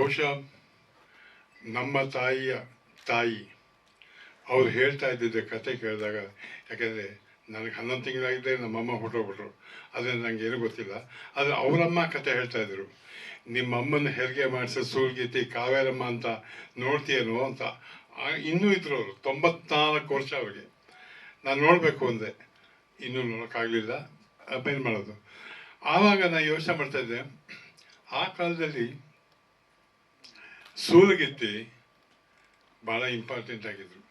ಬಹುಶಃ ನಮ್ಮ ತಾಯಿಯ ತಾಯಿ ಅವ್ರು ಹೇಳ್ತಾ ಇದ್ದಿದ್ದ ಕತೆ ಕೇಳಿದಾಗ, ಯಾಕೆಂದರೆ ನನಗೆ ಹನ್ನೊಂದು ತಿಂಗಳಾಗಿದ್ದರೆ ನಮ್ಮಮ್ಮ ಹೊರಟೋಗ್ಬಿಟ್ರು ಆದರೆ ನನಗೆ ಏನು ಗೊತ್ತಿಲ್ಲ. ಆದರೆ ಅವರಮ್ಮ ಕತೆ ಹೇಳ್ತಾ ಇದ್ರು. ನಿಮ್ಮ ಅಮ್ಮನ ಹೆರಿಗೆ ಮಾಡಿಸೋ ಸೂಲ್ಗೀತಿ ಕಾವೇರಮ್ಮ ಅಂತ ನೋಡ್ತೀಯೇನೋ ಅಂತ. ಇನ್ನೂ ಇದ್ರು ಅವರು, ತೊಂಬತ್ನಾಲ್ಕು ವರ್ಷ ಅವ್ರಿಗೆ. ನಾನು ನೋಡಬೇಕು ಅಂದೆ. ಇನ್ನೂ ನೋಡೋಕ್ಕಾಗಲಿಲ್ಲ. ಅಪೇನ್ ಮಾಡೋದು. ಆವಾಗ ನಾನು ಯೋಚನೆ ಮಾಡ್ತಾ ಇದ್ದೆ, ಆ ಕಾಲದಲ್ಲಿ ಸೂಲಗಿತ್ತಿ ಭಾಳ ಇಂಪಾರ್ಟೆಂಟ್ ಆಗಿದ್ರು.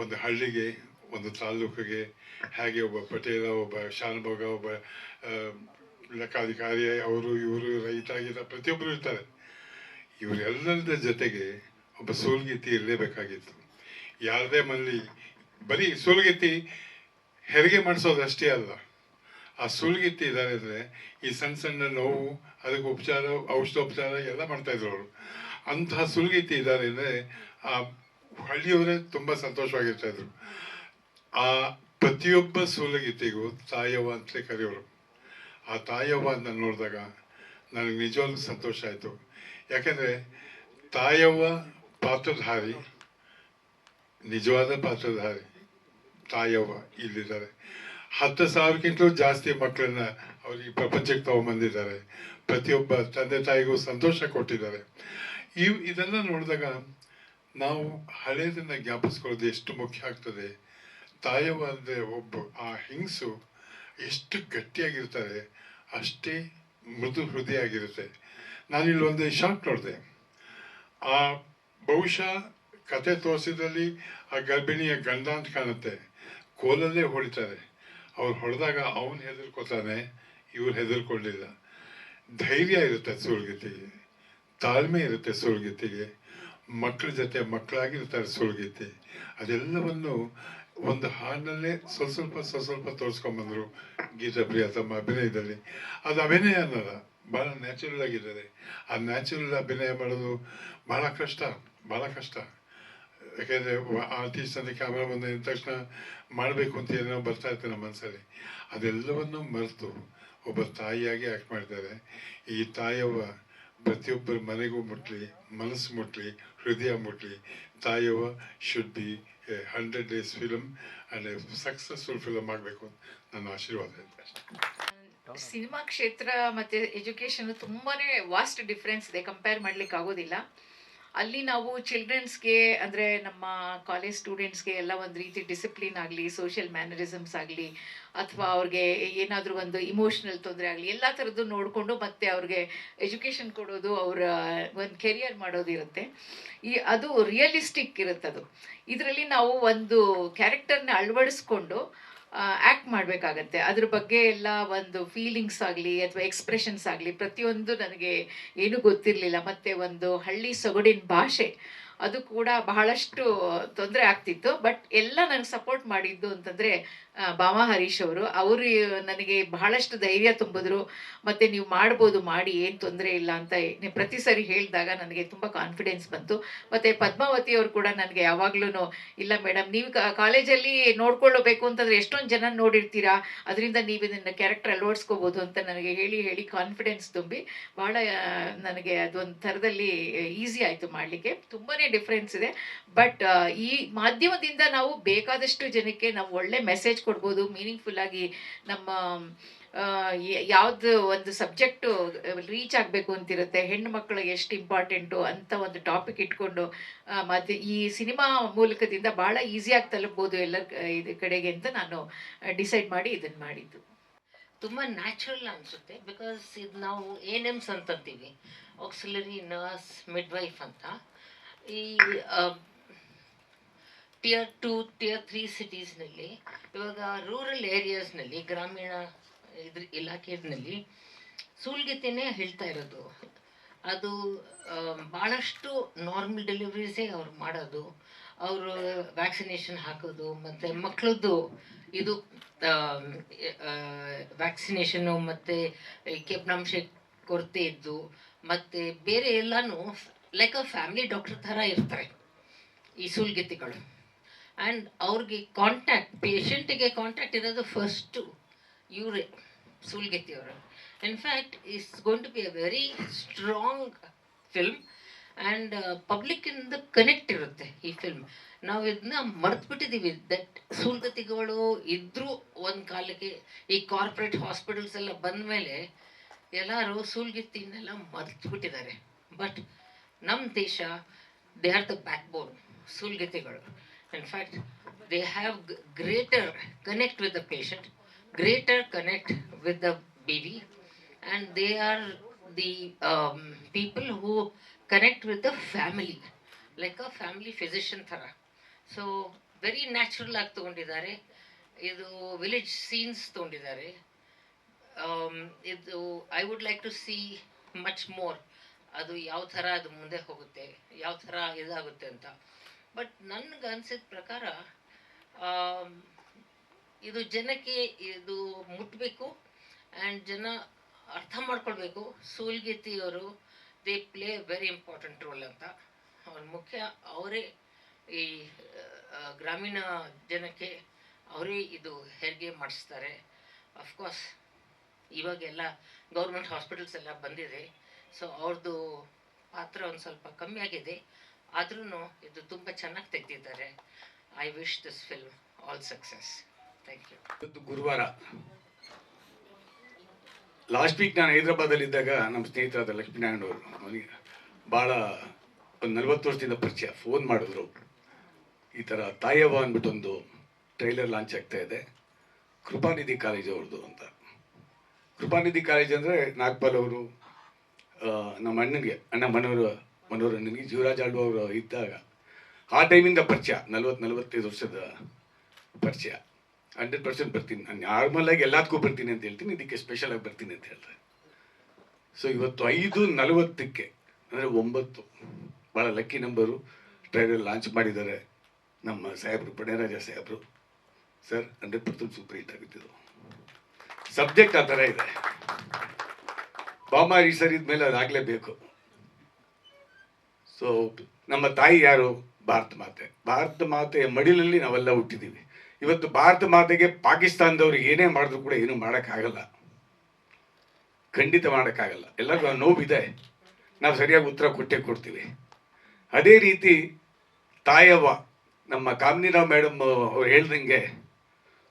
ಒಂದು ಹಳ್ಳಿಗೆ, ಒಂದು ತಾಲೂಕಿಗೆ ಹಾಗೆ ಒಬ್ಬ ಪಟೇಲ, ಒಬ್ಬ ಶಾನುಭೋಗ, ಒಬ್ಬ ಲೆಕ್ಕಾಧಿಕಾರಿ, ಅವರು ಇವರು ರೈತ ಗೀತ ಪ್ರತಿಯೊಬ್ಬರು ಇರ್ತಾರೆ. ಇವರೆಲ್ಲರ ಜೊತೆಗೆ ಒಬ್ಬ ಸೂಲ್ಗಿತ್ತಿ ಇರಲೇಬೇಕಾಗಿತ್ತು. ಯಾರದೇ ಮಲ್ಲಿ, ಬರೀ ಸೂಲ್ಗಿತ್ತಿ ಹೆರಿಗೆ ಮಾಡಿಸೋದು ಅಷ್ಟೇ ಅಲ್ಲ. ಆ ಸುಳ್ಗಿತ್ತಿ ಇದ್ದಾರೆ ಅಂದರೆ ಈ ಸಣ್ಣ ಸಣ್ಣ ನೋವು, ಅದಕ್ಕೆ ಉಪಚಾರ, ಔಷಧೋಪಚಾರ ಎಲ್ಲ ಮಾಡ್ತಾಯಿದ್ರು ಅವರು. ಅಂತಹ ಸುಲಗಿತಿ ಇದ್ದಾರೆ ಅಂದರೆ, ಆ ಹಳ್ಳಿಯವರೇ ತುಂಬ ಸಂತೋಷವಾಗಿರ್ತಾ ಇದ್ರು ಆ ಪ್ರತಿಯೊಬ್ಬ ಸುಲಗಿತ್ತಿಗೂ ತಾಯವ್ವ ಅಂತಲೇ ಕರೆಯೋರು. ಆ ತಾಯವ್ವ ಅಂತ ನೋಡಿದಾಗ ನನಗೆ ನಿಜವಾಗ್ಲೂ ಸಂತೋಷ ಆಯಿತು. ಯಾಕೆಂದರೆ ತಾಯವ್ವ ಪಾತ್ರಧಾರಿ, ನಿಜವಾದ ಪಾತ್ರಧಾರಿ ತಾಯವ್ವ ಇಲ್ಲಿದ್ದಾರೆ. ಹತ್ತು ಸಾವಿರಕ್ಕಿಂತಲೂ ಜಾಸ್ತಿ ಮಕ್ಕಳನ್ನ ಅವ್ರಿಗೆ ಪ್ರಪಂಚಕ್ಕೆ ತಗೊಂಬಂದಿದ್ದಾರೆ. ಪ್ರತಿಯೊಬ್ಬ ತಂದೆ ತಾಯಿಗೂ ಸಂತೋಷ ಕೊಟ್ಟಿದ್ದಾರೆ. ಇವ್ ಇದೆಲ್ಲ ನೋಡಿದಾಗ ನಾವು ಹಳೆಯದನ್ನು ಜ್ಞಾಪಿಸ್ಕೊಳ್ಳೋದು ಎಷ್ಟು ಮುಖ್ಯ ಆಗ್ತದೆ. ತಾಯವಾದ ಒಬ್ಬ ಆ ಹಿಂಗ್ಸು ಎಷ್ಟು ಗಟ್ಟಿಯಾಗಿರ್ತಾರೆ, ಅಷ್ಟೇ ಮೃದು ಹೃದಯ ಆಗಿರುತ್ತೆ ನಾನಿಲ್ಲಿ ಒಂದು ಶಾರ್ಟ್ ನೋಡಿದೆ. ಆ ಬಹುಶಃ ಕತೆ ತೋರಿಸಿದಲ್ಲಿ ಆ ಗರ್ಭಿಣಿಯ ಗಂಡ ಅಂತ ಕಾಣುತ್ತೆ. ಕೋಲಲ್ಲೇ ಹೊಡಿತಾರೆ. ಅವ್ರು ಹೊಡೆದಾಗ ಅವನು ಹೆದರ್ಕೋತಾನೆ, ಇವ್ರು ಹೆದರ್ಕೊಳ್ಳಿಲ್ಲ. ಧೈರ್ಯ ಇರುತ್ತೆ ಸುಳ್ಗಿತ್ತಿಗೆ ತಾಳ್ಮೆ ಇರುತ್ತೆ ಸುಳ್ಗೀತೆಗೆ. ಮಕ್ಕಳ ಜೊತೆ ಮಕ್ಕಳಾಗಿರ್ತಾರೆ ಸುಳ್ಗೀತೆ. ಅದೆಲ್ಲವನ್ನು ಒಂದು ಹಾಡಿನಲ್ಲೇ ಸ್ವಲ್ಪ ಸ್ವಲ್ಪ ಸ್ವಲ್ಪ ಸ್ವಲ್ಪ ತೋರಿಸ್ಕೊಂಬಂದ್ರು ಗೀತಾ ಪ್ರಿಯ ತಮ್ಮ ಅಭಿನಯದಲ್ಲಿ. ಅದು ಅಭಿನಯ ಅನ್ನಲ್ಲ ಭಾಳ ನ್ಯಾಚುರಲ್ ಆಗಿದ್ದಾರೆ. ಆ ನ್ಯಾಚುರಲ್ ಅಭಿನಯ ಮಾಡೋದು ಭಾಳ ಕಷ್ಟ ಭಾಳ ಕಷ್ಟ. ಯಾಕೆಂದರೆ ಆರ್ಟಿಸ್ಟ್ ಅಂದರೆ ಕ್ಯಾಮ್ರಾ ಬಂದ ತಕ್ಷಣ ಮಾಡಬೇಕು ಅಂತ ಏನೋ ಬರ್ತಾ ಇರ್ತದೆ ನಮ್ಮ ಮನಸ್ಸಲ್ಲಿ ಅದೆಲ್ಲವನ್ನು ಮರೆತು ಒಬ್ಬ ತಾಯಿಯಾಗಿ ಆ್ಯಕ್ಟ್ ಮಾಡಿದ್ದಾರೆ ಈ ತಾಯವ್ವ ಪ್ರತಿಯೊಬ್ಬರ ಮನೆಗೂ ಮುಟ್ಲಿ, ಮನಸ್ಸು ಮುಟ್ಲಿ, ಹೃದಯ ಮುಟ್ಲಿ. ತಾಯವ should be hundred days film and a successful film ಆಗಬೇಕು ಅಂತ ನನ್ನ ಆಶೀರ್ವಾದ ಸಿನಿಮಾ ಕ್ಷೇತ್ರ ಮತ್ತೆ ಎಜುಕೇಷನ್ ತುಂಬಾನೇ ವಾಸ್ಟ್ ಡಿಫ್ರೆನ್ಸ್ ಇದೆ. ಕಂಪೇರ್ ಮಾಡ್ಲಿಕ್ಕೆ ಆಗೋದಿಲ್ಲ. ಅಲ್ಲಿ ನಾವು ಚಿಲ್ಡ್ರನ್ಸ್ಗೆ ಅಂದರೆ ನಮ್ಮ ಕಾಲೇಜ್ ಸ್ಟೂಡೆಂಟ್ಸ್ಗೆ ಎಲ್ಲ ಒಂದು ರೀತಿ ಡಿಸಿಪ್ಲಿನ್ ಆಗಲಿ ಸೋಷಿಯಲ್ ಮ್ಯಾನರಿಸಮ್ಸ್ ಆಗಲಿ, ಅಥವಾ ಅವ್ರಿಗೆ ಏನಾದರೂ ಒಂದು ಇಮೋಷ್ನಲ್ ತೊಂದರೆ ಆಗಲಿ, ಎಲ್ಲ ಥರದ್ದು ನೋಡಿಕೊಂಡು ಮತ್ತೆ ಅವ್ರಿಗೆ ಎಜುಕೇಷನ್ ಕೊಡೋದು ಅವರ, ಒಂದು ಕೆರಿಯರ್ ಮಾಡೋದಿರುತ್ತೆ ಈ ಅದು ರಿಯಲಿಸ್ಟಿಕ್ ಇರುತ್ತದು. ಇದರಲ್ಲಿ ನಾವು ಒಂದು ಕ್ಯಾರೆಕ್ಟರ್ನ ಅಳವಡಿಸ್ಕೊಂಡು ಆ್ಯಕ್ಟ್ ಮಾಡಬೇಕಾಗತ್ತೆ. ಅದ್ರ ಬಗ್ಗೆ ಎಲ್ಲ ಒಂದು ಫೀಲಿಂಗ್ಸ್ ಆಗಲಿ ಅಥವಾ ಎಕ್ಸ್ಪ್ರೆಷನ್ಸ್ ಆಗಲಿ ಪ್ರತಿಯೊಂದು ನನಗೆ ಏನೂ ಗೊತ್ತಿರಲಿಲ್ಲ. ಮತ್ತು ಒಂದು ಹಳ್ಳಿ ಸೊಗಡಿನ ಭಾಷೆ. ಅದು ಕೂಡ ಬಹಳಷ್ಟು ತೊಂದರೆ ಆಗ್ತಿತ್ತು. ಬಟ್ ಎಲ್ಲ ನನಗೆ ಸಪೋರ್ಟ್ ಮಾಡಿದ್ದು ಅಂತಂದರೆ ಬಾಮ ಹರೀಶ್ ಅವರು. ಅವರು ನನಗೆ ಬಹಳಷ್ಟು ಧೈರ್ಯ ತುಂಬಿದ್ರು. ಮತ್ತು ನೀವು ಮಾಡ್ಬೋದು, ಮಾಡಿ, ಏನು ತೊಂದರೆ ಇಲ್ಲ ಅಂತ ಪ್ರತಿ ಸರಿ ಹೇಳಿದಾಗ ನನಗೆ ತುಂಬ ಕಾನ್ಫಿಡೆನ್ಸ್ ಬಂತು. ಮತ್ತು ಪದ್ಮಾವತಿ ಅವರು ಕೂಡ ನನಗೆ ಯಾವಾಗ್ಲೂ ಇಲ್ಲ ಮೇಡಮ್ ನೀವು ಕಾಲೇಜಲ್ಲಿ ನೋಡ್ಕೊಳ್ಳಬೇಕು ಅಂತಂದರೆ ಎಷ್ಟೊಂದು ಜನ ನೋಡಿರ್ತೀರಾ? ಅದರಿಂದ ನೀವು ಇದನ್ನು ಕ್ಯಾರೆಕ್ಟರ್ ಅಳವಡಿಸ್ಕೋಬೋದು ಅಂತ ನನಗೆ ಹೇಳಿ ಹೇಳಿ ಕಾನ್ಫಿಡೆನ್ಸ್ ತುಂಬಿ ಭಾಳ ನನಗೆ ಅದೊಂದು ಥರದಲ್ಲಿ ಈಸಿ ಆಯಿತು ಮಾಡಲಿಕ್ಕೆ. ತುಂಬಾ ಡಿಫ್ರೆನ್ಸ್ ಇದೆ. ಬಟ್ ಈ ಮಾಧ್ಯಮದಿಂದ ನಾವು ಬೇಕಾದಷ್ಟು ಜನಕ್ಕೆ ನಾವು ಒಳ್ಳೆ ಮೆಸೇಜ್ ಕೊಡ್ಬೋದು ಮೀನಿಂಗ್ಫುಲ್ ಆಗಿ ನಮ್ಮ ಯಾವುದು ಒಂದು ಸಬ್ಜೆಕ್ಟು ರೀಚ್ ಆಗಬೇಕು ಅಂತಿರುತ್ತೆ, ಹೆಣ್ಣು ಮಕ್ಕಳಿಗೆ ಎಷ್ಟು ಇಂಪಾರ್ಟೆಂಟು ಅಂತ ಒಂದು ಟಾಪಿಕ್ ಇಟ್ಕೊಂಡು ಮತ್ತು ಈ ಸಿನಿಮಾ ಮೂಲಕದಿಂದ ಭಾಳ ಈಸಿಯಾಗಿ ತಲುಪ್ಬೋದು ಎಲ್ಲರ ಕ- ಇದು ಕಡೆಗೆ ಅಂತ ನಾನು ಡಿಸೈಡ್ ಮಾಡಿ ಇದನ್ನು ಮಾಡಿದ್ದು. ತುಂಬ ನ್ಯಾಚುರಲ್ ಅನಿಸುತ್ತೆ ಬಿಕಾಸ್ ಇದು ನಾವು ಎನ್ ಎಮ್ಸ್ ಅಂತಂತೀವಿ ಆಕ್ಸಿಲರಿ ನರ್ಸ್ ಮಿಡ್ ವೈಫ್ ಅಂತ. ಈ ಟಿಯರ್ ಟು ಟಿಯರ್ ತ್ರೀ ಸಿಟೀಸ್ನಲ್ಲಿ ಇವಾಗ ರೂರಲ್ ಏರಿಯಾಸ್ನಲ್ಲಿ ಗ್ರಾಮೀಣ ಇದ್ರ ಇಲಾಖೆಯಲ್ಲಿ ಸೂಲ್ಗಿತ್ತಿನೇ ಹೇಳ್ತಾ ಇರೋದು. ಅದು ಭಾಳಷ್ಟು ನಾರ್ಮಲ್ ಡೆಲಿವರೀಸೇ ಅವ್ರು ಮಾಡೋದು. ಅವರು ವ್ಯಾಕ್ಸಿನೇಷನ್ ಹಾಕೋದು, ಮತ್ತು ಮಕ್ಕಳದ್ದು ಇದು ವ್ಯಾಕ್ಸಿನೇಷನ್ನು ಮತ್ತು ಕೆಪ್ನಾಂಶ ಕೊರತೆ ಇದ್ದು, ಮತ್ತು ಬೇರೆ ಎಲ್ಲನೂ ಲೈಕ್ ಅ ಫ್ಯಾಮಿಲಿ ಡಾಕ್ಟರ್ ಥರ ಇರ್ತಾರೆ ಈ ಸುಲ್ಗಿತಿಗಳು. ಆ್ಯಂಡ್ ಅವ್ರಿಗೆ ಕಾಂಟ್ಯಾಕ್ಟ್ ಪೇಷಂಟಿಗೆ ಕಾಂಟ್ಯಾಕ್ಟ್ ಇರೋದು ಫಸ್ಟು ಇವರೇ, ಸುಲ್ಗಿತಿಯವರು. In fact it's going to be a very strong film and ಪಬ್ಲಿಕ್ಕಿಂದ connect ಇರುತ್ತೆ ಈ ಫಿಲ್ಮ್ ನಾವು ಇದನ್ನ ಮರ್ತ್ಬಿಟ್ಟಿದ್ದೀವಿ ದಟ್ ಸೂಲ್ಗತಿಗಳು ಇದ್ದರೂ ಒಂದು ಕಾಲಕ್ಕೆ ಈ ಕಾರ್ಪೊರೇಟ್ ಹಾಸ್ಪಿಟಲ್ಸ್ ಎಲ್ಲ ಬಂದ ಮೇಲೆ ಎಲ್ಲರೂ ಸೂಲ್ಗಿತ್ತಿನೆಲ್ಲ ಮರ್ತ್ಬಿಟ್ಟಿದ್ದಾರೆ. ಬಟ್ ನಮ್ಮ ದೇಶ they are the backbone ಸೂಲ್ಗಿತ್ತಿಗಳು in fact they have greater connect with the patient greater connect with the baby and they are the um, people who connect with the family like a family physician ಥರ so very natural ಆಗಿ ತೊಗೊಂಡಿದ್ದಾರೆ ಇದು village scenes ತೊಗೊಂಡಿದ್ದಾರೆ Um, ಇದು I would like to see much more ಅದು ಯಾವ ಥರ ಅದು ಮುಂದೆ ಹೋಗುತ್ತೆ, ಯಾವ ಥರ ಇದಾಗುತ್ತೆ ಅಂತ. ಬಟ್ ನನಗೆ ಅನ್ಸಿದ ಪ್ರಕಾರ ಇದು ಜನಕ್ಕೆ ಇದು ಮುಟ್ಟಬೇಕು ಆ್ಯಂಡ್ ಜನ ಅರ್ಥ ಮಾಡ್ಕೊಳ್ಬೇಕು. ಸೂಲ್ಗಿತ್ತಿಯವರು they play very important role ಅಂತ. ಅವ್ರ ಮುಖ್ಯ, ಅವರೇ ಈ ಗ್ರಾಮೀಣ ಜನಕ್ಕೆ ಅವರೇ ಇದು ಹೆರಿಗೆ ಮಾಡಿಸ್ತಾರೆ. ಅಫ್ಕೋರ್ಸ್ ಇವಾಗೆಲ್ಲ ಗೌರ್ಮೆಂಟ್ ಹಾಸ್ಪಿಟಲ್ಸ್ ಎಲ್ಲ ಬಂದಿದೆ. ಸೊ ಅವ್ರದ್ದು ಪಾತ್ರ ಒಂದು ಸ್ವಲ್ಪ ಕಮ್ಮಿ ಆಗಿದೆ. ಆದ್ರೂ ಇದು ತುಂಬ ಚೆನ್ನಾಗಿ ತೆಗೆದಿದ್ದಾರೆ. I wish this film all success thank you ಇವತ್ತು ಗುರುವಾರ. ಲಾಸ್ಟ್ ವೀಕ್ ನಾನು ಹೈದ್ರಾಬಾದಲ್ಲಿ ಇದ್ದಾಗ ನಮ್ಮ ಸ್ನೇಹಿತರಾದ ಲಕ್ಷ್ಮೀನಾರಾಯಣ ಅವರು ಅವನಿಗೆ ಭಾಳ ಒಂದು ನಲ್ವತ್ತು ವರ್ಷದಿಂದ ಪರಿಚಯ. ಫೋನ್ ಮಾಡಿದ್ರು. ಈ ಥರ ತಾಯವ್ವ ಅಂದ್ಬಿಟ್ಟು ಒಂದು ಟ್ರೈಲರ್ ಲಾಂಚ್ ಆಗ್ತಾ ಇದೆ. ಕೃಪಾನಿಧಿ ಕಾಲೇಜ್ ಅವ್ರದ್ದು ಅಂತ. ಕೃಪಾನಿಧಿ ಕಾಲೇಜ್ ಅಂದರೆ ನಾಗ್ಪಾಲ್ ಅವರು ನಮ್ಮ ಅಣ್ಣನಿಗೆ, ಅಣ್ಣ ಮನೋರ ಮನೋರ ಅಣ್ಣನಿಗೆ ಜೀವರಾಜ್ ಆಳ್ವ ಅವರು ಇದ್ದಾಗ, ಆ ಟೈಮಿಂದ ಪರಿಚಯ, ನಲ್ವತ್ತು, ನಲ್ವತ್ತೈದು ವರ್ಷದ ಪರಿಚಯ. ಹಂಡ್ರೆಡ್ ಪರ್ಸೆಂಟ್ ಬರ್ತೀನಿ. ನಾನು ನಾರ್ಮಲ್ ಆಗಿ ಎಲ್ಲದಕ್ಕೂ ಬರ್ತೀನಿ ಅಂತ ಹೇಳ್ತೀನಿ. ಇದಕ್ಕೆ ಸ್ಪೆಷಲ್ ಆಗಿ ಬರ್ತೀನಿ ಅಂತ ಹೇಳ್ತಾರೆ. ಸೊ ಇವತ್ತು ಐದು ನಲವತ್ತಕ್ಕೆ, ಅಂದರೆ ಒಂಬತ್ತು ಭಾಳ ಲಕ್ಕಿ ನಂಬರು ಟ್ರೈಲರ್ ಲಾಂಚ್ ಮಾಡಿದ್ದಾರೆ ನಮ್ಮ ಸಾಹೇಬರು, ಪಣೇರಾಜ ಸಾಹೇಬರು. Sir hundred percent super hit ಆಗುತ್ತಿದ್ದು subject ಆ ಥರ ಇದೆ. ಬಾಮಾರಿ ಸರ್ ಇದ್ಮೇಲೆ ಅದಾಗಲೇಬೇಕು ಸೊ ನಮ್ಮ ತಾಯಿ ಯಾರು? ಭಾರತ ಮಾತೆ. ಭಾರತ ಮಾತೆಯ ಮಡಿಲಲ್ಲಿ ನಾವೆಲ್ಲ ಹುಟ್ಟಿದ್ದೀವಿ ಇವತ್ತು ಭಾರತ ಮಾತೆಗೆ ಪಾಕಿಸ್ತಾನದವ್ರು ಏನೇ ಮಾಡಿದ್ರು ಕೂಡ ಏನು ಮಾಡೋಕ್ಕಾಗಲ್ಲ. ಖಂಡಿತ ಮಾಡೋಕ್ಕಾಗಲ್ಲ. ಎಲ್ಲರಿಗೂ ನೋವಿದೆ. ನಾವು ಸರಿಯಾಗಿ ಉತ್ತರ ಕೊಟ್ಟೇ ಕೊಡ್ತೀವಿ. ಅದೇ ರೀತಿ ತಾಯವ್ವ, ನಮ್ಮ ಕಾಮಿನಿರಾವ್ ಮೇಡಮ್ ಅವ್ರು ಹೇಳ್ದಂಗೆ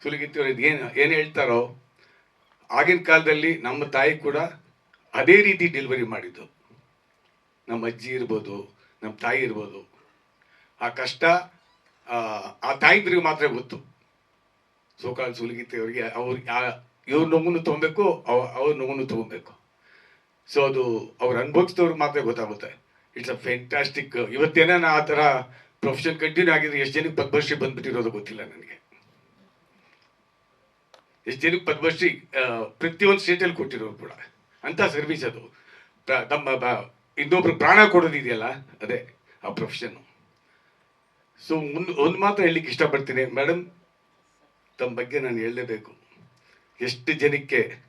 ಸುಲಗಿತ್ತಿ ಇದು ಏನು ಏನು ಹೇಳ್ತಾರೋ, ಆಗಿನ ಕಾಲದಲ್ಲಿ ನಮ್ಮ ತಾಯಿ ಕೂಡ ಅದೇ ರೀತಿ ಡೆಲಿವರಿ ಮಾಡಿದ್ದು. ನಮ್ಮ ಅಜ್ಜಿ ಇರ್ಬೋದು ನಮ್ಮ ತಾಯಿ ಇರ್ಬೋದು. ಆ ಕಷ್ಟ ಆ, ತಾಯಿಂದ್ರಿಗೆ ಮಾತ್ರ ಗೊತ್ತು. ಸೋಕಾಲ್ ಸುಲಿಗಿತ್ತೆ ಅವರಿಗೆ ಅವ್ರಿಗೆ ಇವ್ರ ನೋವನ್ನು ತೊಗೊಬೇಕು ಅವ ಅವ್ರ ನೋವನ್ನು ತೊಗೊಬೇಕು. ಸೊ ಅದು ಅವ್ರು ಅನುಭವಿಸಿದವ್ರಿಗೆ ಮಾತ್ರ ಗೊತ್ತಾಗುತ್ತೆ. ಇಟ್ಸ್ ಅ ಫ್ಯಾಂಟಾಸ್ಟಿಕ್ ಇವತ್ತೇನ ಆ ಥರ ಪ್ರೊಫೆಷನ್ ಕಂಟಿನ್ಯೂ ಆಗಿದ್ರೆ ಎಷ್ಟು ಜನಕ್ಕೆ ಪದ್ಮಶ್ರೀ ಬಂದ್ಬಿಟ್ಟಿರೋದು ಗೊತ್ತಿಲ್ಲ ನನಗೆ. ಎಷ್ಟು ಜನಕ್ಕೆ ಪದ್ಮಶ್ರೀ ಪ್ರತಿಯೊಂದು ಸ್ಟೇಟಲ್ಲಿ ಕೊಟ್ಟಿರೋರು ಕೂಡ. ಅಂಥ ಸರ್ವಿಸ್ ಅದು ತಮ್ಮ, ಬ- ಇನ್ನೊಬ್ರು ಪ್ರಾಣ ಕೊಡೋದಿದೆಯಲ್ಲ, ಅದೇ, ಆ ಪ್ರೊಫೆಷನ್ನು ಸೊ ಒಂದು ಒಂದು ಮಾತ್ರ ಹೇಳಲಿಕ್ಕೆ ಇಷ್ಟಪಡ್ತೀನಿ. ಮೇಡಮ್ ತಮ್ಮ ಬಗ್ಗೆ ನಾನು ಹೇಳಲೇಬೇಕು. ಎಷ್ಟು ಜನಕ್ಕೆ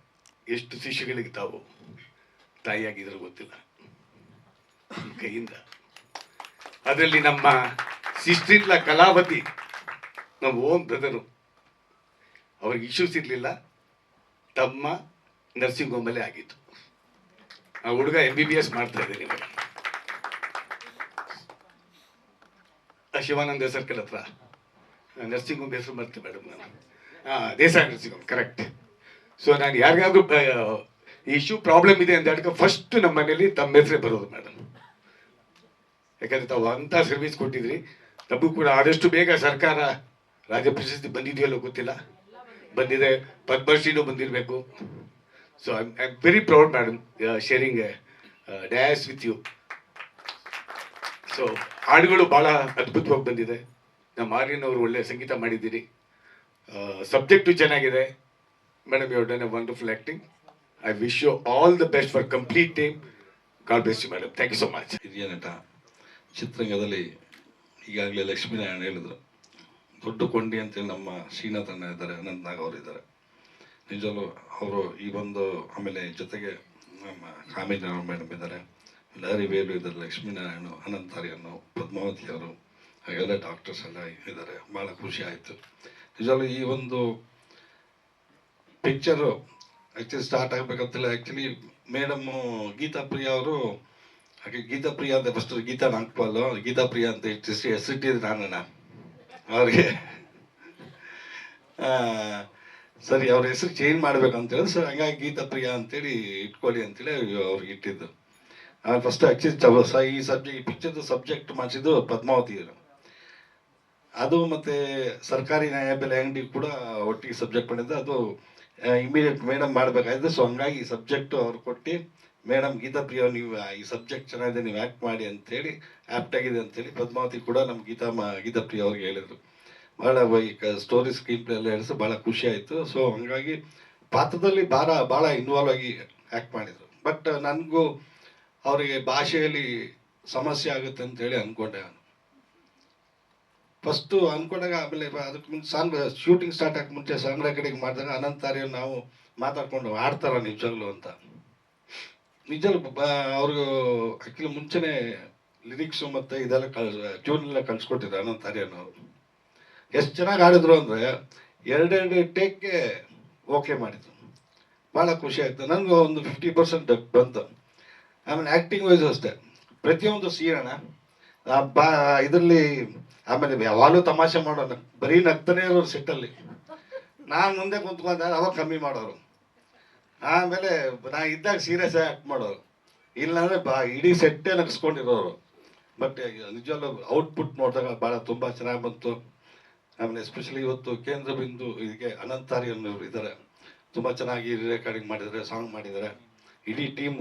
ಎಷ್ಟು ಶಿಶುಗಳಿಗೆ ತಾವು ತಾಯಿಯಾಗಿದ್ರು ಗೊತ್ತಿಲ್ಲ. ಕೈಯಿಂದ. ಅದರಲ್ಲಿ ನಮ್ಮ ಸಿಸ್ಟ್ರಿನ್ಲ ಕಲಾವತಿ, ನಮ್ಮ ಓಮ್ ಬ್ರದರು ಅವ್ರಿಗೆ ಇಶ್ಯೂಸ್ ಇರಲಿಲ್ಲ. ತಮ್ಮ ನರ್ಸಿಂಗ್ ಹೋಮಲ್ಲೇ ಆಗಿತ್ತು ಆ ಹುಡುಗ ಎಂ ಬಿ ಬಿ ಎಸ್ ಮಾಡ್ತಾ ಇದ್ದೀನಿ. ಶಿವಾನಂದ ಸರ್ಕಲ್ ಹತ್ರ. ನರ್ಸಿಂಗ್ ಹೋಮ್ ಹೆಸರು ಬರ್ತೀನಿ ಮೇಡಮ್ ನಾನು. ಹಾಂ Desai nursing home correct so ನಾನು ಯಾರಿಗಾದ್ರೂ ಇಶ್ಯೂ ಪ್ರಾಬ್ಲಮ್ ಇದೆ ಅಂತ ಹೇಳಿದ್ರೆ ಫಸ್ಟ್ ನಮ್ಮ ಮನೇಲಿ ತಮ್ಮ ಹೆಸರೇ ಬರೋದು ಮೇಡಮ್ ಯಾಕಂದ್ರೆ ತಾವು ಅಂಥ ಸರ್ವಿಸ್ ಕೊಟ್ಟಿದ್ರಿ. ತಪ್ಪು ಕೂಡ ಆದಷ್ಟು ಬೇಗ ಸರ್ಕಾರ ರಾಜ್ಯ ಪ್ರಶಸ್ತಿ ಬಂದಿದೆಯಲ್ಲೋ ಗೊತ್ತಿಲ್ಲ. ಬಂದಿದೆ, ಪದ್ಮಶ್ರೀನೂ ಬಂದಿರಬೇಕು. So I madam, very proud a sharing dais with you so ಹಾಡುಗಳು ಭಾಳ ಅದ್ಭುತವಾಗಿ ಬಂದಿದೆ. ನಮ್ಮ ಆರ್ಯನ್ ಅವರು ಒಳ್ಳೆ ಸಂಗೀತ ಮಾಡಿದ್ದೀರಿ. ಸಬ್ಜೆಕ್ಟು ಚೆನ್ನಾಗಿದೆ. Madam you done a wonderful acting I wish you all the best for complete team god best madam thank you so much ಹಿರಿಯ ನಟ ಚಿತ್ರರಂಗದಲ್ಲಿ ಈಗಾಗಲೇ ಲಕ್ಷ್ಮೀನಾರಾಯಣ ಹೇಳಿದ್ರು. ದೊಡ್ಡ ಕೊಂಡಿ ಅಂತೇಳಿ ನಮ್ಮ ಶ್ರೀನಾಥ್ ಅಣ್ಣ ಇದ್ದಾರೆ ಅನಂತ್ ನಾಗ್ ಅವರು ನಿಜವಲ್ಲೂ ಅವರು ಈ ಒಂದು ಆಮೇಲೆ ಜೊತೆಗೆ ನಮ್ಮ ಕಾಮಿನಾರಾಯಣ ಮೇಡಮ್ ಇದ್ದಾರೆ ಲಾರಿ ವೇಲು ಇದ್ದಾರೆ ಲಕ್ಷ್ಮೀನಾರಾಯಣ ಅನಂತಾರಿಯನ್ನು ಆರ್ಯನು ಪದ್ಮಾವತಿ ಅವರು, ಹಾಗೆಲ್ಲ ಡಾಕ್ಟರ್ಸ್ ಎಲ್ಲ ಇದ್ದಾರೆ. ಭಾಳ ಖುಷಿ ಆಯಿತು. ನಿಜಲು ಈ ಒಂದು ಪಿಕ್ಚರು ಆ್ಯಕ್ಚುಲಿ ಸ್ಟಾರ್ಟ್ ಆಗಬೇಕಂತೇಳಿ ಆ್ಯಕ್ಚುಲಿ ಮೇಡಮ್ಮು ಗೀತಾ ಪ್ರಿಯ ಅವರು, ಹಾಗೆ ಗೀತಾ ಪ್ರಿಯ ಅಂತ ಫಸ್ಟ್ ಗೀತಾ ನಾಗ್ಪಾಲ್ ಗೀತಾ ಪ್ರಿಯ ಅಂತ ಹೆಸರಿಟ್ಟಿದ್ದು ನಾನು ಅವ್ರಿಗೆ ಸರಿ, ಅವ್ರ ಹೆಸರು ಚೇಂಜ್ ಮಾಡ್ಬೇಕು ಅಂತ ಹೇಳಿದ್ರೆ ಸರ್ ಹಂಗಾಗಿ ಗೀತಾ ಪ್ರಿಯಾ ಅಂತೇಳಿ ಇಟ್ಕೊಳ್ಳಿ ಅಂತೇಳಿ ಅವ್ರಿಗೆ ಇಟ್ಟಿದ್ದು. ಆಮೇಲೆ ಫಸ್ಟ್ ಆ್ಯಕ್ಚುಲಿ ಈ ಸಬ್ಜೆಕ್ಟ್ ಈ ಪಿಕ್ಚರ್ದು ಸಬ್ಜೆಕ್ಟ್ ಮಾಡಿಸಿದ್ದು ಪದ್ಮಾವತಿ ಅವರು. ಅದು ಮತ್ತೆ ಸರ್ಕಾರಿ ನ್ಯಾಯಬೆಲೆ ಅಂಗಡಿ ಕೂಡ ಒಟ್ಟಿಗೆ ಸಬ್ಜೆಕ್ಟ್ ಮಾಡಿದ್ದು. ಅದು ಇಮಿಡಿಯೇಟ್ ಮೇಡಮ್ ಮಾಡಬೇಕಾಯ್ತು. ಸೊ ಹಂಗಾಗಿ ಈ ಸಬ್ಜೆಕ್ಟು ಅವ್ರು ಕೊಟ್ಟು ಮೇಡಮ್ ಗೀತಾ ಪ್ರಿಯ, ನೀವು ಈ ಸಬ್ಜೆಕ್ಟ್ ಚೆನ್ನಾಗಿದೆ, ನೀವು ಆ್ಯಕ್ಟ್ ಮಾಡಿ ಅಂತೇಳಿ ಆ್ಯಪ್ಟ್ ಆಗಿದೆ ಅಂತೇಳಿ ಪದ್ಮಾವತಿ ಕೂಡ ನಮ್ಮ ಗೀತಾ ಗೀತಾ ಪ್ರಿಯ ಅವ್ರಿಗೆ ಹೇಳಿದರು. ಭಾಳ ಸ್ಟೋರಿ ಪ್ಲೇ ಎಲ್ಲ ಹೇಳಿಸಿ ಭಾಳ ಖುಷಿ ಆಯಿತು. ಸೊ ಹಂಗಾಗಿ ಪಾತ್ರದಲ್ಲಿ ಭಾಳ ಭಾಳ ಇನ್ವಾಲ್ವ್ ಆಗಿ ಆ್ಯಕ್ಟ್ ಮಾಡಿದರು. ಬಟ್ ನನಗೂ ಅವರಿಗೆ ಭಾಷೆಯಲ್ಲಿ ಸಮಸ್ಯೆ ಆಗುತ್ತೆ ಅಂತೇಳಿ ಅಂದ್ಕೊಂಡೆ ನಾನು. ಫಸ್ಟು ಅಂದ್ಕೊಂಡಾಗ ಆಮೇಲೆ ಅದಕ್ಕೆ ಮುಂಚೆ ಸಾಂಗ್ ಶೂಟಿಂಗ್ ಸ್ಟಾರ್ಟ್ ಆಗಕ್ಕೆ ಮುಂಚೆ ಸಾಂಗ್ ರೆಕಾರ್ಡಿಂಗ್ ಮಾಡಿದಾಗ ಅನಂತ ಆರ್ಯ ನಾವು ಮಾತಾಡ್ಕೊಂಡು ಆಡ್ತಾರ ನಿಜವಾಗ್ಲು ಅಂತ. ನಿಜವಾಗ್ಲು ಬ ಅವ್ರಿಗೂ ಆ್ಯಕ್ಚುಲಿ ಮುಂಚೆನೇ ಲಿರಿಕ್ಸು ಮತ್ತು ಇದೆಲ್ಲ ಟ್ಯೂನ್ ಎಲ್ಲ ಕಳ್ಸ್ಕೊಟ್ಟಿದ್ರು ಅನಂತ ಆರ್ಯನವರು ಎಷ್ಟು ಚೆನ್ನಾಗಿ ಆಡಿದ್ರು ಅಂದರೆ ಎರಡೆರಡು ಟೇಕ್ಗೆ ಓಕೆ ಮಾಡಿದ್ರು. ಭಾಳ ಖುಷಿ ಆಯಿತು. ನನಗೆ ಒಂದು ಫಿಫ್ಟಿ ಪರ್ಸೆಂಟ್ ಬಂತು. ಆಮೇಲೆ ಆ್ಯಕ್ಟಿಂಗ್ ವೈಸ್ ಅಷ್ಟೇ. ಪ್ರತಿಯೊಂದು ಸೀರಣ ಬಾ, ಇದರಲ್ಲಿ, ಆಮೇಲೆ ಯಾವಾಗಲೂ ತಮಾಷೆ ಮಾಡೋಣ. ಬರೀ ನಗ್ತಾನೆ ಇರೋರು ಸೆಟ್ಟಲ್ಲಿ ನಾನು ಮುಂದೆ ಕುಂತ್ಕೊಂಡ, ಅವಾಗ ಕಮ್ಮಿ ಮಾಡೋರು. ಆಮೇಲೆ ನಾ ಇದ್ದಾಗ ಸೀರಿಯಸ್ ಆಗಿ ಆ್ಯಕ್ಟ್ ಮಾಡೋರು. ಇಲ್ಲಾಂದರೆ ಬಾ, ಇಡೀ ಸೆಟ್ಟೇ ನಗಿಸ್ಕೊಂಡಿರೋರು. ಬಟ್ ನಿಜವಾಗ್ಲೂ ಔಟ್ಪುಟ್ ನೋಡಿದಾಗ ಭಾಳ ತುಂಬ ಚೆನ್ನಾಗಿ ಬಂತು. ಆಮೇಲೆ ಎಸ್ಪೆಷಲಿ ಇವತ್ತು ಕೇಂದ್ರ ಬಿಂದು ಇದಕ್ಕೆ ಅನಂತಾರಿ ಅನ್ನೋರು ಇದ್ದಾರೆ ತುಂಬ ಚೆನ್ನಾಗಿ ರೆಕಾರ್ಡಿಂಗ್ ಮಾಡಿದ್ದಾರೆ ಸಾಂಗ್ ಮಾಡಿದ್ದಾರೆ ಇಡೀ ಟೀಮ್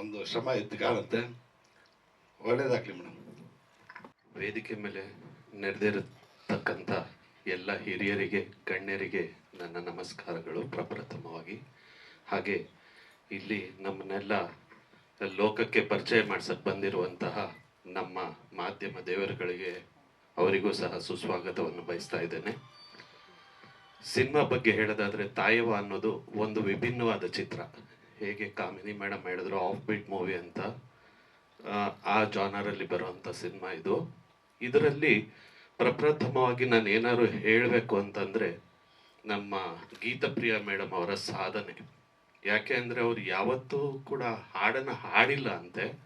ಒಂದು ಶ್ರಮ ಎದ್ದು ಕಾಣುತ್ತೆ. ಒಳ್ಳೇದಾಗಲಿ ಮೇಡಮ್ ವೇದಿಕೆ ಮೇಲೆ ನಡೆದಿರತಕ್ಕಂಥ ಎಲ್ಲ ಹಿರಿಯರಿಗೆ, ಗಣ್ಯರಿಗೆ ನನ್ನ ನಮಸ್ಕಾರಗಳು ಪ್ರಪ್ರಥಮವಾಗಿ. ಹಾಗೆ ಇಲ್ಲಿ ನಮ್ಮನ್ನೆಲ್ಲ ಲೋಕಕ್ಕೆ ಪರಿಚಯ ಮಾಡ್ಸಕ್ಕೆ ಬಂದಿರುವಂತಹ ನಮ್ಮ ಮಾಧ್ಯಮ ದೇವರುಗಳಿಗೆ ಅವರಿಗೂ ಸಹ ಸುಸ್ವಾಗತವನ್ನು ಬಯಸ್ತಾ ಇದ್ದೇನೆ. ಸಿನಿಮಾ ಬಗ್ಗೆ ಹೇಳೋದಾದರೆ ತಾಯವ ಅನ್ನೋದು ಒಂದು ವಿಭಿನ್ನವಾದ ಚಿತ್ರ. ಹೇಗೆ ಕಾಮಿನಿ ಮೇಡಮ್ ಹೇಳಿದ್ರು ಆಫ್ ಬೀಟ್ ಮೂವಿ ಅಂತ. ಆ, ಜಾನರಲ್ಲಿ ಬರುವಂಥ ಸಿನಿಮಾ ಇದು. ಇದರಲ್ಲಿ ಪ್ರಪ್ರಥಮವಾಗಿ ನಾನು ಏನಾದ್ರು ಹೇಳಬೇಕು ಅಂತಂದರೆ ನಮ್ಮ ಗೀತಪ್ರಿಯ ಮೇಡಮ್ ಅವರ ಸಾಧನೆ. ಯಾಕೆ ಅಂದರೆ ಅವರು ಯಾವತ್ತೂ ಕೂಡ ಹಾಡನ್ನು ಹಾಡಿಲ್ಲ ಅಂತೆ.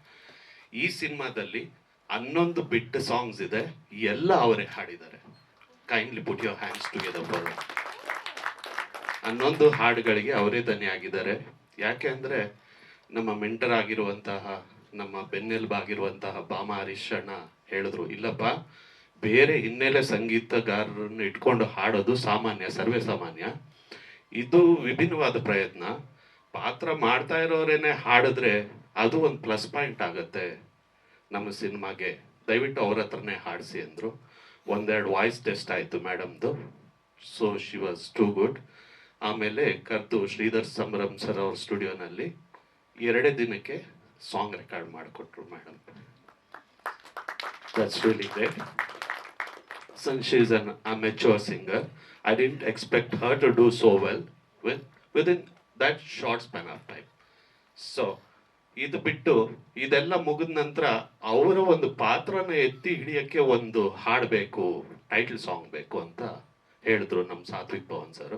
ಈ ಸಿನಿಮಾದಲ್ಲಿ ಹನ್ನೊಂದು ಬಿಟ್ ಸಾಂಗ್ಸ್ ಇದೆ, ಎಲ್ಲ ಅವರೇ ಹಾಡಿದ್ದಾರೆ. Kindly put your hands together for ಹನ್ನೊಂದು ಹಾಡುಗಳಿಗೆ ಅವರೇ ದನಿಯಾಗಿದ್ದಾರೆ ಯಾಕೆ ಅಂದರೆ ನಮ್ಮ ಮೆಂಟರ್ ಆಗಿರುವಂತಹ, ನಮ್ಮ ಬೆನ್ನೆಲುಬಾಗಿರುವಂತಹ ಬಾಮ ಹರೀಶಣ್ಣ ಹೇಳಿದ್ರು, ಇಲ್ಲಪ್ಪ, ಬೇರೆ ಹಿನ್ನೆಲೆ ಸಂಗೀತಗಾರರನ್ನು ಇಟ್ಕೊಂಡು ಹಾಡೋದು ಸಾಮಾನ್ಯ, ಸರ್ವೇ ಸಾಮಾನ್ಯ. ಇದು ವಿಭಿನ್ನವಾದ ಪ್ರಯತ್ನ. ಪಾತ್ರ ಮಾಡ್ತಾ ಇರೋರೇನೆ ಹಾಡಿದ್ರೆ ಅದು ಒಂದು ಪ್ಲಸ್ ಪಾಯಿಂಟ್ ಆಗುತ್ತೆ. ನಮ್ಮ ಸಿನಿಮಾಗೆ ದಯವಿಟ್ಟು ಅವ್ರ ಹತ್ರನೇ ಹಾಡಿಸಿ ಅಂದರು. ಒಂದೆರಡು ವಾಯ್ಸ್ ಟೆಸ್ಟ್ ಆಯಿತು ಮೇಡಮ್ದು. So she was too good ಆಮೇಲೆ ಕರೆದು ಶ್ರೀಧರ್ ಸಂಭ್ರಮ್ ಸರ್ ಅವ್ರ ಸ್ಟುಡಿಯೋನಲ್ಲಿ ಎರಡೇ ದಿನಕ್ಕೆ ಸಾಂಗ್ ರೆಕಾರ್ಡ್ ಮಾಡಿಕೊಟ್ರು madam. That's really great since she's an amateur singer, I didn't expect her to do so well with within that short span of time So ಇದು ಬಿಟ್ಟು ಇದೆಲ್ಲ ಮುಗಿದ ನಂತರ ಅವರ ಒಂದು ಪಾತ್ರನ ಎತ್ತಿ ಹಿಡಿಯಕ್ಕೆ ಒಂದು ಹಾಡಬೇಕು ಟೈಟಲ್ ಸಾಂಗ್ ಬೇಕು ಅಂತ ಹೇಳಿದ್ರು ನಮ್ಮ ಸಾತ್ವಿಕ್ ಪವನ್ ಸರ್.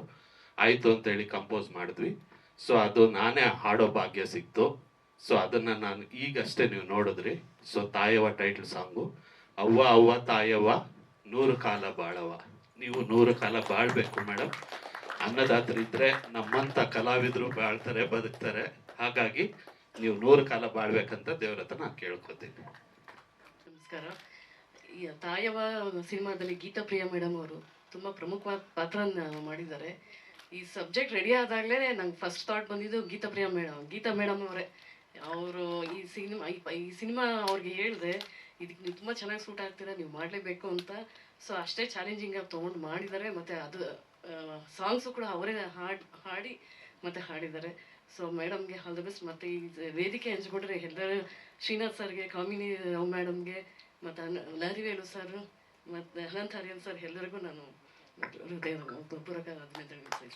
ಆಯಿತು ಅಂತೇಳಿ ಕಂಪೋಸ್ ಮಾಡಿದ್ವಿ. ಸೊ ಅದು ನಾನೇ ಹಾಡೋ ಭಾಗ್ಯ ಸಿಕ್ತು. ಸೊ ಅದನ್ನು ನಾನು ಈಗಷ್ಟೇ ನೀವು ನೋಡಿದ್ರಿ. ಸೊ ತಾಯವ್ವ ಟೈಟಲ್ ಸಾಂಗು ಅವ್ವ ಅವ್ವ, ತಾಯವ್ವ, ನೂರು ಕಾಲ ಬಾಳವ ನೀವು ನೂರು ಕಾಲ ಬಾಳ್ಬೇಕು ಮೇಡಮ್ ಅನ್ನದಾತರಿದ್ರೆ ನಮ್ಮಂಥ ಕಲಾವಿದರು ಬಾಳ್ತಾರೆ, ಬದುಕ್ತಾರೆ. ಹಾಗಾಗಿ ನೀವು ನೂರು ಕಾಲ ಬಾಳ್ಬೇಕಂತ ದೇವ್ರ ಹತ್ರ ನಾನು ಕೇಳ್ಕೊತೀನಿ. ನಮಸ್ಕಾರ. ಈ ತಾಯವ ಸಿನಿಮಾದಲ್ಲಿ ಗೀತಾ ಪ್ರಿಯ ಮೇಡಮ್ ಅವರು ತುಂಬ ಪ್ರಮುಖವಾದ ಪಾತ್ರ ಮಾಡಿದ್ದಾರೆ. ಈ ಸಬ್ಜೆಕ್ಟ್ ರೆಡಿ ಆದಾಗಲೇ ನಂಗೆ ಫಸ್ಟ್ ಥಾಟ್ ಬಂದಿದ್ದು ಗೀತಾ ಪ್ರಿಯ ಮೇಡಮ್, ಗೀತಾ ಮೇಡಮ್ ಅವರೇ. ಅವರು ಈ ಸಿನಿಮಾ ಈ ಸಿನಿಮಾ ಅವ್ರಿಗೆ ಹೇಳಿದೆ ಇದಕ್ಕೆ ನೀವು ತುಂಬ ಚೆನ್ನಾಗಿ ಸೂಟ್ ಆಗ್ತೀರಾ, ನೀವು ಮಾಡಲೇಬೇಕು ಅಂತ. ಸೊ ಅಷ್ಟೇ ಚಾಲೆಂಜಿಂಗ್ ಆಗಿ ತೊಗೊಂಡು ಮಾಡಿದ್ದಾರೆ, ಮತ್ತು ಅದು ಸಾಂಗ್ಸು ಕೂಡ ಅವರೇ ಹಾಡಿ ಹಾಡಿ ಮತ್ತು ಹಾಡಿದ್ದಾರೆ. ಸೊ ಮೇಡಮ್ಗೆ ಆಲ್ ದ ಬೆಸ್ಟ್ ಮತ್ತೆ ಈ ವೇದಿಕೆ ಹಂಚಿಕೊಟ್ರೆ ಎಲ್ಲರೂ ಶ್ರೀನಾಥ್ ಸರ್ಗೆ, ಕಾಮಿನಿ, ರಾವ್ ಮೇಡಮ್ಗೆ ಮತ್ತು ನರಿವೇಲು ಸರ್ ಮತ್ತು ಅನಂತ ಹರಿಯನ್ ಸರ್ ಎಲ್ಲರಿಗೂ ನಾನು ಹೃದಯದ ಪೂರ್ವಕ ಅಭಿನಂದನೆ ಸಲ್ಲಿಸ್ತೀನಿ.